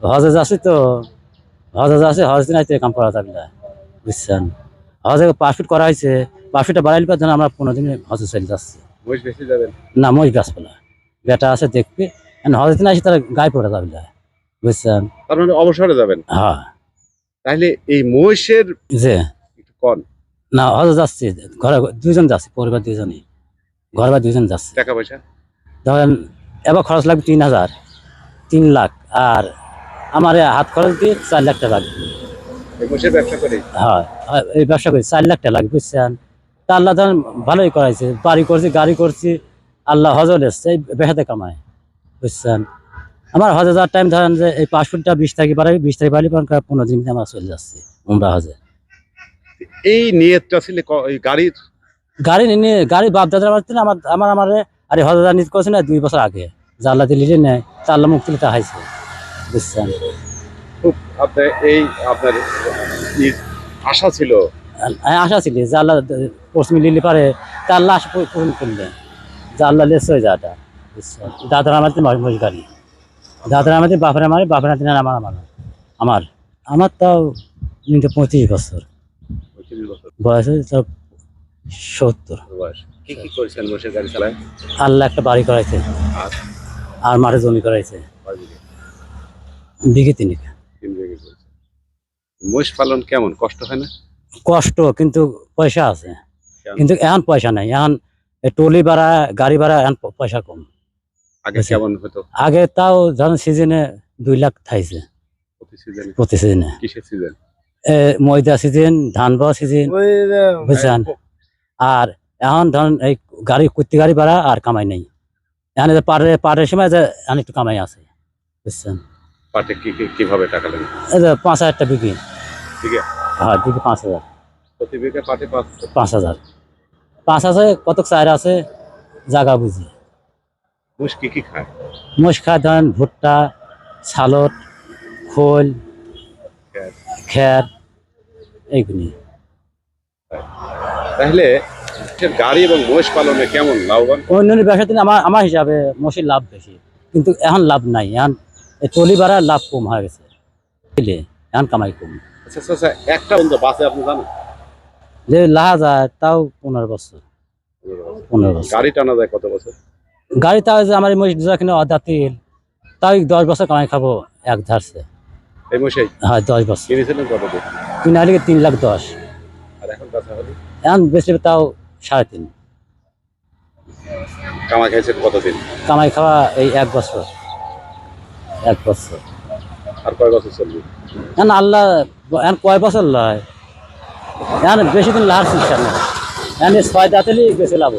হজে যাচ্ছি তো হজে যাচ্ছি হজ দিন আইতে কাম করা যাবে না বুঝছেন? হজে পাসপোর্ট করা হয়েছে পাসপোর্টটা বাড়াইলে পর যেন আমরা পনেরো দিনে হজে চলে যাচ্ছি। না? মই গাছপালা বেটা আছে দেখবে হজে দিন আসি তারা গায়ে পড়ে যাবে না বুঝছেন? তার মানে অবসরে যাবেন? হ্যাঁ। তাহলে এই মহিষের যে? কন। না হজে যাচ্ছি ঘরে দুজন যাচ্ছি পরিবার দুজনই ঘর বা দুজন যাচ্ছে। টাকা পয়সা? ধরেন এবার খরচ লাগবে তিন হাজার তিন লাখ আর আমার হাত খরচ দিয়ে চার লাখ টাকা লাগবে হয় হয়, এই ব্যবসা করি চার লাখ টাকা লাগবে বুঝছেন? তা আল্লাহ ধরেন ভালোই করাইছে বাড়ি করছি গাড়ি করছি আল্লাহ হজল এসছে এই বেহাতে কামায় বুঝছেন? আমার হজে যাওয়ার টাইম ধরেন যে এই পাসপোর্টটা বিশ তারিখ বাড়াবি বিশ তারিখ বাড়ি পনেরো দিন আমরা চলে যাচ্ছি উমরা হজে। এই নিয়তটা ছিল গাড়ির? গাড়ি নিয়ে গাড়ি বাপ দাদার আমার আমার আমার আমার আরে হজে যা নিজ করছে না দুই বছর আগে। যা আল্লাহ দিলি নেয় তা আল্লাহ মুক্তি তা হাইছে। বুঝছেন খুব আপনার এই আপনার আশা ছিল? আশা ছিল যে আল্লাহ পশ্চিম লিলি পারে তা আল্লাহ আশা পূরণ- করলে যে আল্লাহ লেস হয়ে যাটা দাদার আমার মহিষ গাড়ি দাদার আমাদের বাপের আমার বাপের হাতে আমার আমার। আমার। আমার তাও কিন্তু পঁয়ত্রিশ বছর। বয়স হয়েছে সত্তর। আল্লাহ একটা বাড়ি করাইছে। আর? মাঠে জমি করাইছে। বিঘে? বিঘে তিনিক। তিন বিঘে করেছেন। মহিষ পালন কেমন? কষ্ট হয় না? কষ্ট কিন্তু পয়সা আছে। কিন্তু এখন পয়সা নাই। এখন টলি ভাড়া গাড়ি ভাড়া এখন পয়সা কম। আগে। কেমন হতো? আগে তাও ধরেন সিজনে দুই লাখ থাইছে। প্রতি সিজনে? কিসের সিজন? এ, ময়দা সিজন ধান পাওয়া সিজন বুঝছেন? আর এখন ধরেন এই গাড়ি কুর্তি গাড়ি ভাড়া আর কামাই নেই। এখন পাটের পাটের সময় যে এখন একটু কামাই আছে বুঝছেন? পাটে কি কি- কীভাবে টাকা লাগে পাঁচ হাজারটা বিক্রি। ঠিক আছে হ্যাঁ বিক্রি পাঁচ হাজার। প্রতি বিঘে পাটে পাঁচ পাঁচ হাজার। পাঁচ হাজার কত চার আছে? জায়গা বুঝি। মহিষ কি কি খায়? মোষ খায় ধরেন ভুট্টা সালট খোল খ্যার। খ্যার এইগুলি। তাহলে গাড়ি এবং মহিষ পালনে কেমন লাভবান? অন্যান্য ব্যবসা থেকে আমার আমার হিসাবে মোষের লাভ বেশি। কিন্তু এখন লাভ নাই। এখন টলি ভাড়া লাভ কম হয়ে গেছে। বুঝলে? এখন কামাই কম। আচ্ছা আচ্ছা, আচ্ছা একটা বন্ধু বাসে আপনি জানেন যে লাহা যায় তাও পনেরো বছর। পনেরো বছর। গাড়ি টানা যায় কত বছর? গাড়ি তাও যে আমার এই মহিষ তেল তাও দশ বছর কামাই খাব এক ধারছে এই হ্যাঁ দশ বছর। কিনেছিলেন কত দিয়ে তিন আগে তিন লাখ দশ। আর এখন কাছে এখন বেশি তাও সাড়ে তিন। খাইছেন কতদিন কামাই খাওয়া এই এক বছর। এক বছর। আর কয় বছর চলবে? এখন আল্লাহ এখন কয় বছর লয়? এখন বেশি দিন লাহার শিক্ষা না। এখন ছয় দাঁতেলি বেশি লাভ